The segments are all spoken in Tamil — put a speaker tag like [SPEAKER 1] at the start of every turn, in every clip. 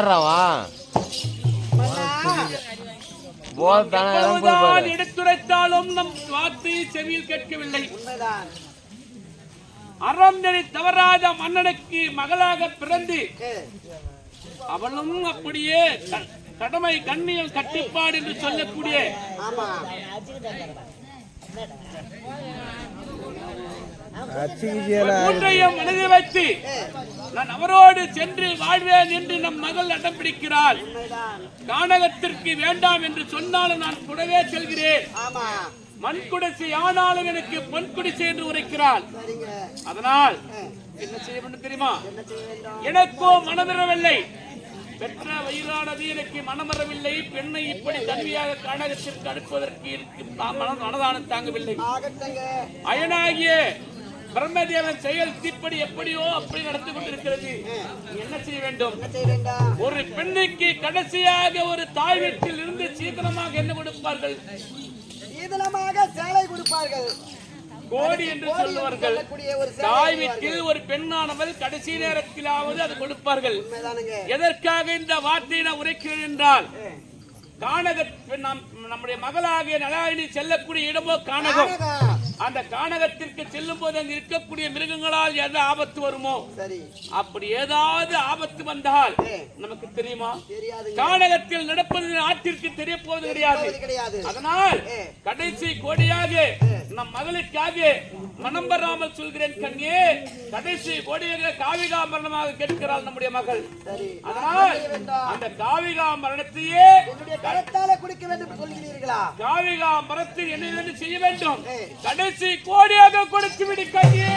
[SPEAKER 1] ஏறாவா
[SPEAKER 2] எடுத்துரைத்தாலும் நம் வார்த்தையை செவியில் கேட்கவில்லை. அறந்தனை தவறாத மன்னனுக்கு மகளாக பிறந்து அவளும் அப்படியே க- கடமை கண்ணியம் கட்டிப்பாடு என்று சொல்லக்கூடிய
[SPEAKER 3] ஆமா
[SPEAKER 2] மூன்றையும் மனதில் வைத்து நான் அவரோடு சென்று வாழ்வேன் என்று நம் மகள் அடம் பிடிக்கிறாள். கானகத்திற்கு வேண்டாம் என்று சொன்னாலும் நான் கூடவே செல்கிறேன்.
[SPEAKER 3] ஆமா.
[SPEAKER 2] மண் குடிசை ஆனாலும் எனக்கு பொன் குடிசை என்று உரைக்கிறாள்.
[SPEAKER 3] சரிங்க.
[SPEAKER 2] அதனால் என்ன செய்ய வேண்டும் தெரியுமா?
[SPEAKER 3] என்ன செய்ய வேண்டும்?
[SPEAKER 2] எனக்கோ மனமிரவில்லை. பெற்ற வயிறானது எனக்கு மனமரவில்லை. பெண்ணை இப்படி தன்மையாக கானகத்திற்கு அனுப்புவதற்கு எனக்கு மன மனதானம் தாங்கவில்லை. அயனாகிய பிரம்மதேவன் செயல் தீப்படி எப்படியோ அப்படி நடந்து கொண்டிருக்கிறது. என்ன செய்ய வேண்டும்? ஒரு பெண்ணுக்கு கடைசியாக ஒரு தாய் வீட்டில் இருந்து சீக்கிரமாக என்ன கொடுப்பார்கள்?
[SPEAKER 3] சீதனமாக சேலை கொடுப்பார்கள்.
[SPEAKER 2] கோடி என்று சொல்லுவார்கள். தாய். வீட்டில் ஒரு பெண்ணானவள் கடைசி நேரத்திலாவது அது கொடுப்பார்கள். எதற்காக இந்த வார்த்தையை நான் உரைக்கிறேன் என்றால் கானக நம் நம்முடைய மகளாகிய நலாயினி செல்லக்கூடிய இடமோ கானகம். அந்த கானகத்திற்கு செல்லும் போது அங்கு இருக்கக்கூடிய மிருகங்களால் எந்த ஆபத்து வருமோ?
[SPEAKER 3] சரி.
[SPEAKER 2] அப்படி ஏதாவது ஆபத்து வந்தால். நமக்கு தெரியுமா? கானகத்தில் நடப்பது நாட்டிற்கு தெரிய போவது கிடையாது. அதனால். கடைசி கோடியாக நம் மகளுக்காக மனம் பெறாமல் சொல்கிறேன் கண்ணே கடைசி கோடியாக காவிகா மரணமாக கேட்கிறாள் நம்முடைய மகள். அதனால். அந்த காவிகா மரணத்தையே
[SPEAKER 3] கரத்தால குடிக்க வேண்டும் சொல்கிறீர்களா?
[SPEAKER 2] காவிகா மரத்தில் என்ன செய்ய வேண்டும். கடைசி கோடியாக கொடுத்து விடு கண்ணே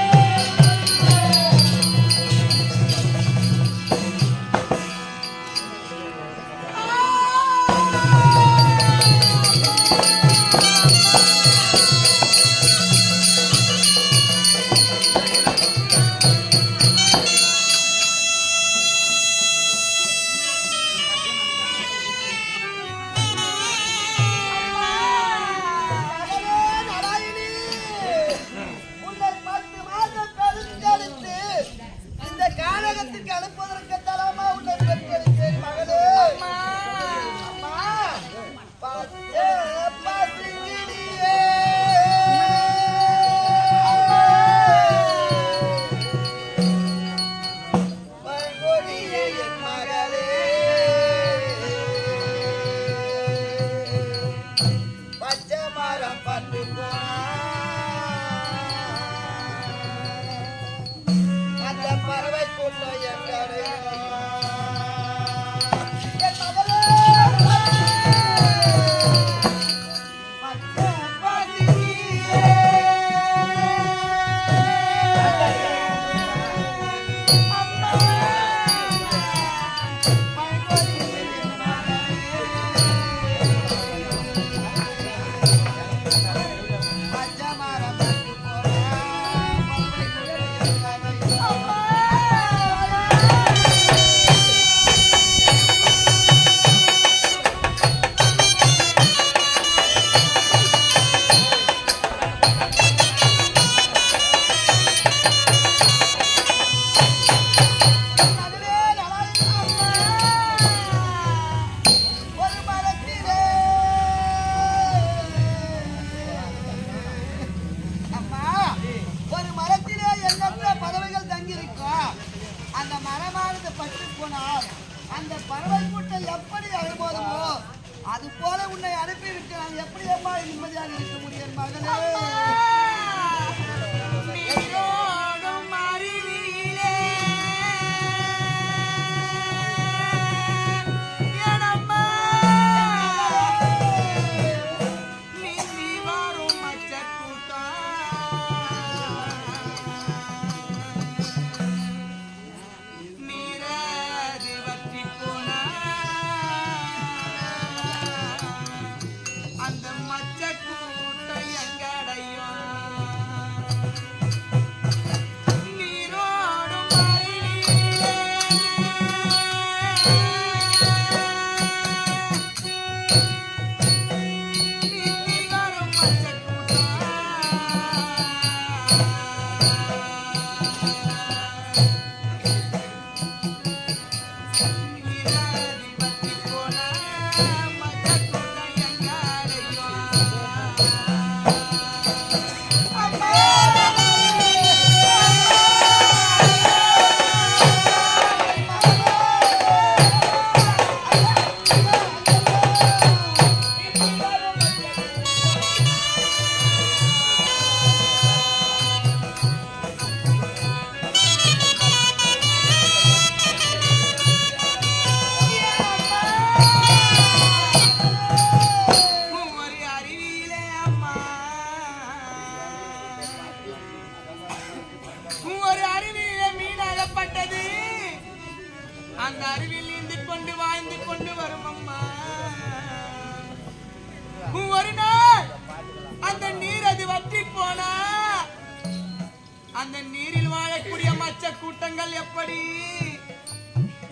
[SPEAKER 4] கூட்டங்கள் எப்படி?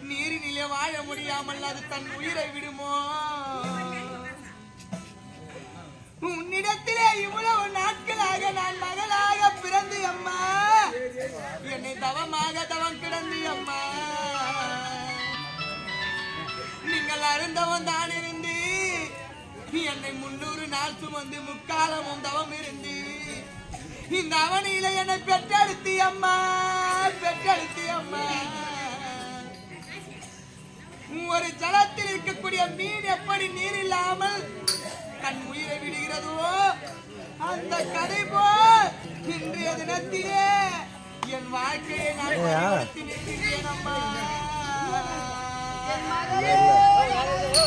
[SPEAKER 4] நீரினிலே வாழ முடியாமல் அது தன் உயிரை விடுமோ? உன்னிடத்திலே இவ்வளவு நாட்களாக நான் மகளாக பிறந்து அம்மா. என்னை தவமாக தவம் கிடந்து அம்மா. நீங்கள் அருந்தவன் தான் இருந்து என்னை முன்னூறு நாள் சுமந்து முக்காலமும் தவம் இருந்து இந்த அவனியில என்னை பெற்றெடுத்தி அம்மா பெற்றெடுத்தி அம்மா ஒரு ஜலத்தில் இருக்கக்கூடிய மீன் எப்படி நீர் இல்லாமல் தன் உயிரை விடுகிறதோ அந்த கதை போல் இன்றைய தினத்திலே என் வாழ்க்கையை நான் நிற்கிறேன் அம்மா
[SPEAKER 2] போகணு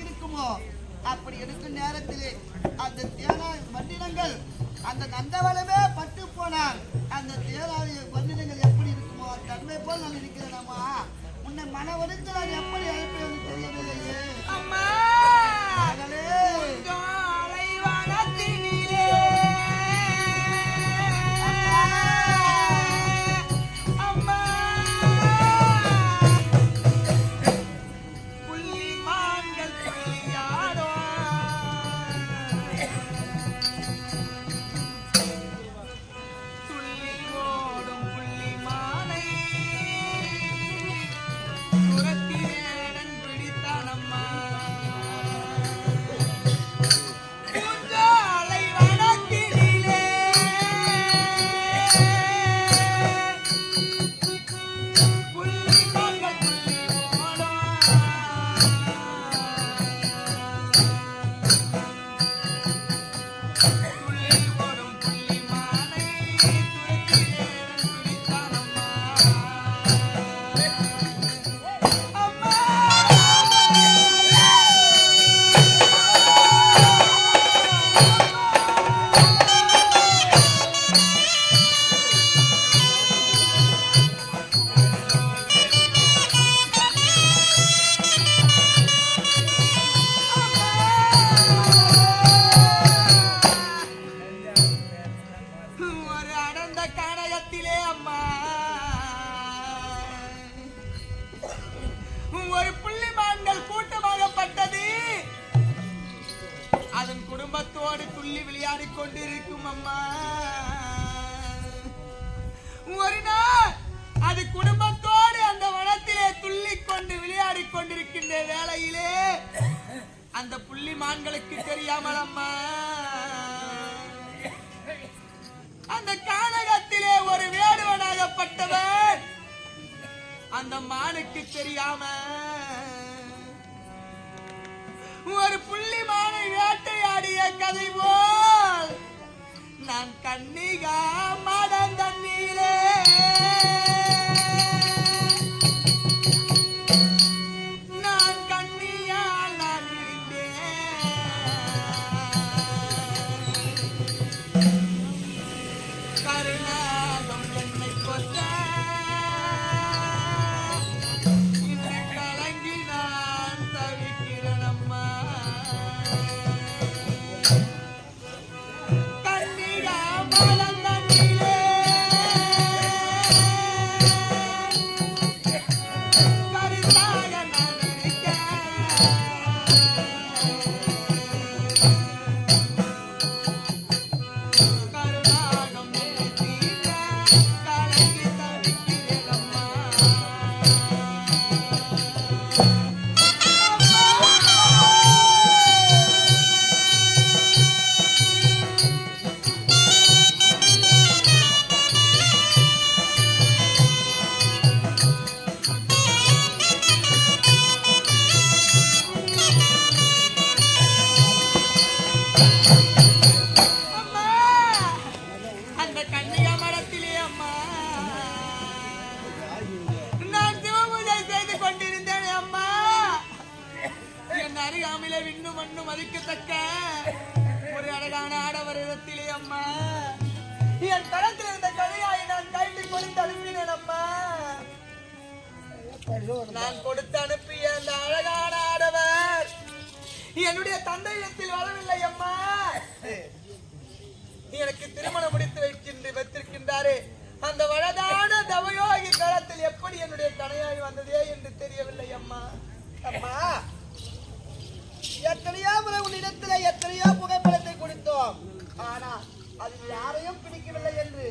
[SPEAKER 5] இருக்குமோ? அப்படி இருக்கும் நேரத்திலே அந்த தேனா வண்டினங்கள் அந்த நந்தவளமே பட்டு போனால் அந்த தேனாவிய வண்டினங்கள் எப்படி இருக்குமோ? தன்மை போல் நான் இருக்கிறேனம்மா உன்னை மன ஒடித்து நான் எப்படி அழைப்பேன் தெரியவில்லையே.
[SPEAKER 4] அம்மா! ஒரு அடர்ந்த கனகத்திலே அம்மா. ஒரு புள்ளிமான்கள் கூட்டமாகப்பட்டது. அதன் குடும்பத்தோடு துள்ளி விளையாடி கொண்டிருக்கும் அம்மா. ஒரு நாள் அது குடும்பத்தோடு அந்த வனத்திலே துள்ளி கொண்டு விளையாடி கொண்டிருக்கின்ற வேளையிலே அந்த புள்ளி மான்களுக்கு தெரியாமல் அம்மா. அந்த கானகத்திலே ஒரு வேடுவனாகப்பட்டவன் அந்த மானுக்கு தெரியாம ஒரு புள்ளி மானை வேட்டையாடிய கதை போல் நான் கண்ணிகாம நான் கொடுத்து அனுப்பிய அந்த அழகான ஆடவர் என்னுடைய தந்தையத்தில் வரவில்லை அம்மா. எனக்கு திருமணம் முடித்து வைக்கின்ற வைத்திருக்கின்றாரே. அந்த வயதான தவயோகி காலத்தில் எப்படி என்னுடைய தனையாய் வந்ததே என்று தெரியவில்லை அம்மா.
[SPEAKER 5] அம்மா எத்தனையோ முறை உன்னிடத்துல எத்தனையோ புகைப்படத்தை கொடுத்தோம். ஆனா அது யாரையும் பிடிக்கவில்லை என்று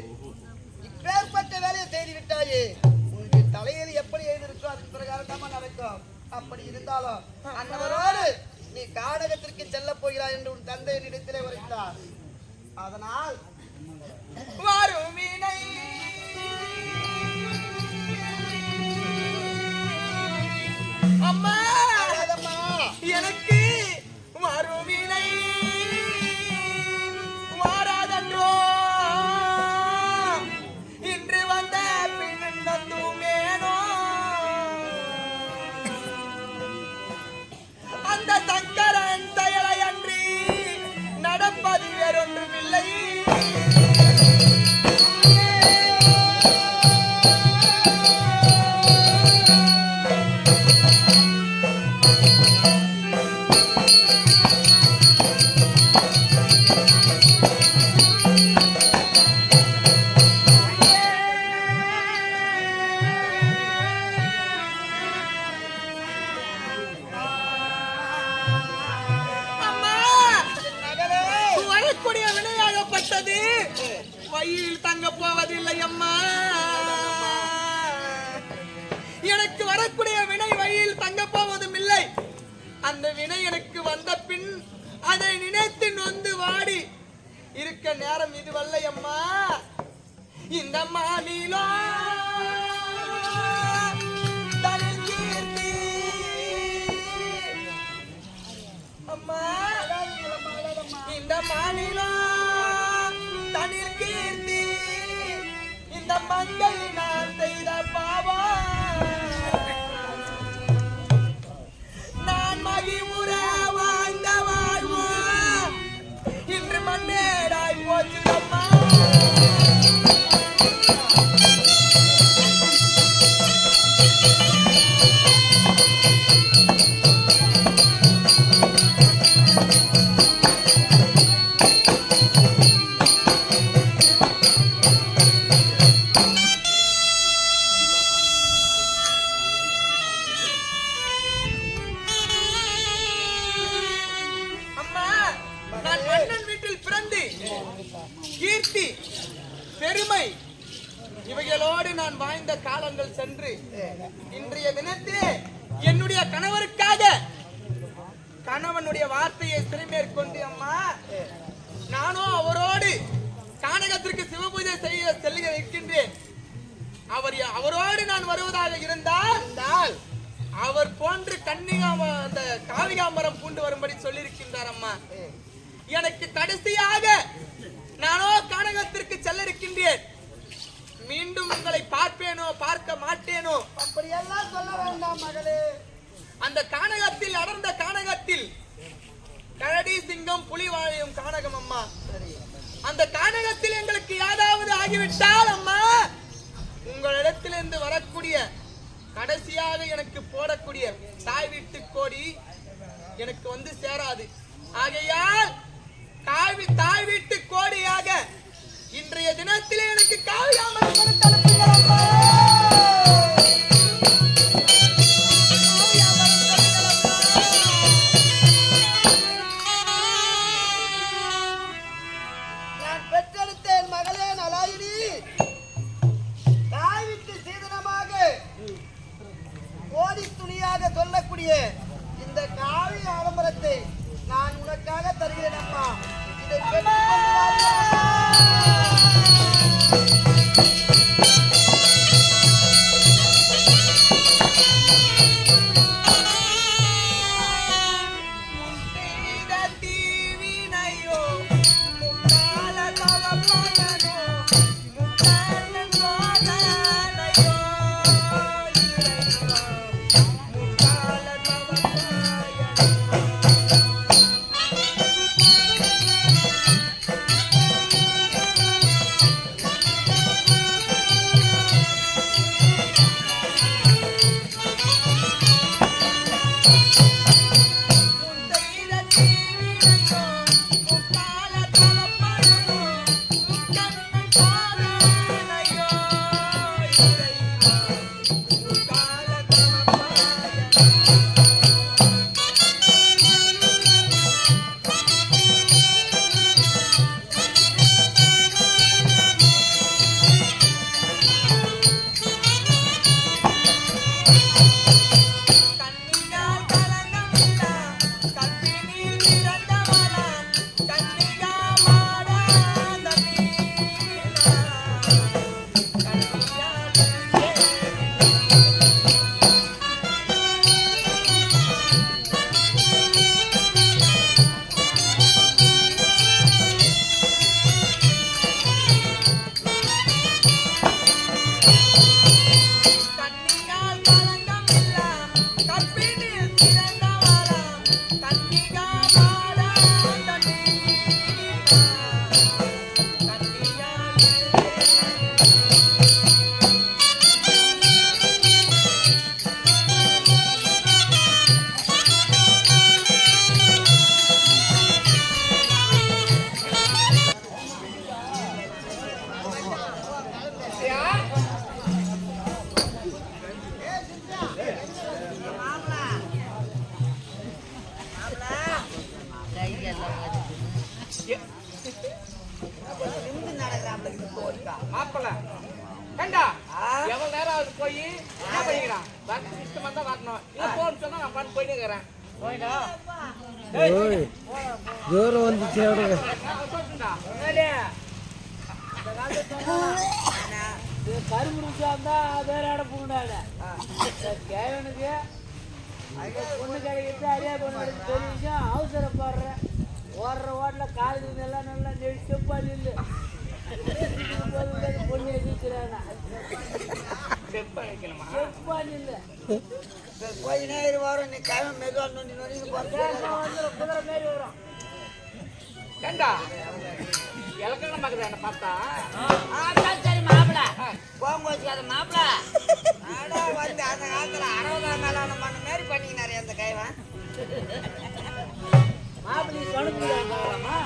[SPEAKER 5] இப்பேற்பட்ட வேலையை செய்து விட்டாயே தலையில் எப்படி எழுதிருக்கோ அதுக்கு பிரகாரம் தான் நடக்கும். அப்படி இருந்தாலும் அன்னவரோடு நீ காடகத்திற்கு செல்ல போகிறாய் என்று உன் தந்தை என்னிடத்திலே உரைத்தார். அதனால்
[SPEAKER 4] வரும் அம்மா! நடப்பது வேறொன்றுமில்லை கையில் தங்க போவதில்லை அம்மா எனக்கு வரக்கூடிய வினை வழியில் தங்க போவதும் இல்லை. அந்த வினை எனக்கு வந்த பின் அதை நினைத்து நொந்து வாடி. இருக்க நேரம் இதுவல்ல அம்மா இந்த மாநிலம் அம்மா இந்த மாநிலம் மங்கை நான் செய்த பாவம். அவர் அவரோடு நான் வருவதாக இருந்தால் அவர் போன்று கன்னிகாம அந்த காவிகாம்பரம் பூண்டு வரும்படி சொல்லியிருக்கின்றார் அம்மா. எனக்கு கடைசியாக நானோ கானகத்திற்கு செல்ல இருக்கின்றேன் மீண்டும் உங்களை பார்ப்பேனோ பார்க்க மாட்டேனோ?
[SPEAKER 3] அப்படியெல்லாம் சொல்ல வேண்டாம் மகளே.
[SPEAKER 4] அந்த கானகத்தில் அடர்ந்த கானகத்தில் கரடி சிங்கம் புலி வாழையும் கானகம் அம்மா. அந்த கானகத்தில் எங்களுக்கு ஏதாவது ஆகிவிட்டால் அம்மா உங்களிடத்திலிருந்து வரக்கூடிய கடைசியாக எனக்கு போடக்கூடிய தாய் வீட்டு கோடி எனக்கு வந்து சேராது. ஆகையால் காவி தாய் வீட்டு கோடியாக இன்றைய தினத்திலே எனக்கு
[SPEAKER 5] Música ஓடுற ஓட்டில் கால் எல்லாம் நல்லா நெடி செப்பா நில்லு பொண்ணு நில்லு
[SPEAKER 3] கொஞ்ச நேரம் வரும் நீ கிழமை மெதுவா நொண்டி நொண்டி
[SPEAKER 5] குதிரை மாரி வரும்.
[SPEAKER 6] கண்டா இலக்கணம் பார்க்குறேன் என்ன பார்த்தா?
[SPEAKER 5] சரி மாப்பிள.
[SPEAKER 3] போங்க வச்சுக்காத
[SPEAKER 5] மாப்பிள.
[SPEAKER 3] ஆடா வந்து அந்த காலத்துல அறுபதாம் மேலான மண்ணு மாதிரி பண்ணிக்கினாரு அந்த கைவன்
[SPEAKER 5] மாப்பிள்ளை சொனுக்குறாங்களாமா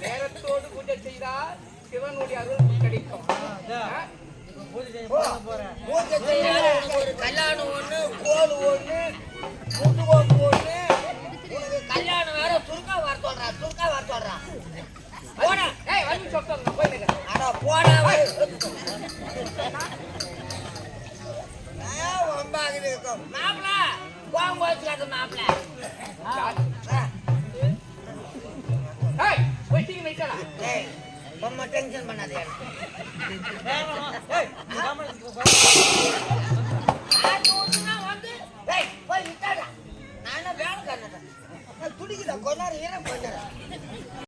[SPEAKER 6] நேரத்தோடு பூஜை செய்தால் சிவனுடைய அருள் கிடைக்கும்?
[SPEAKER 3] பூஜை ஒரு கல்யாணம் ஒண்ணு கோல் ஒண்ணு முட்டுவோக்கு ஒண்ணு உனக்கு கல்யாணம் வேற சுருக்கா வர சொல்றான் சுருக்கா வர சொல்றான் போடா
[SPEAKER 6] ஏய் வந்து போய்.
[SPEAKER 3] அட போடா வம்பாகுது இருக்கும்? மாப்பிள, கோவம் வச்சுக்காத மாப்பிள. ரொம்ப tension பண்ணாத போய் நிக்காத. நான் என்ன வேலைக்காரனா? கொஞ்ச நேரம் ஈரம் கொஞ்ச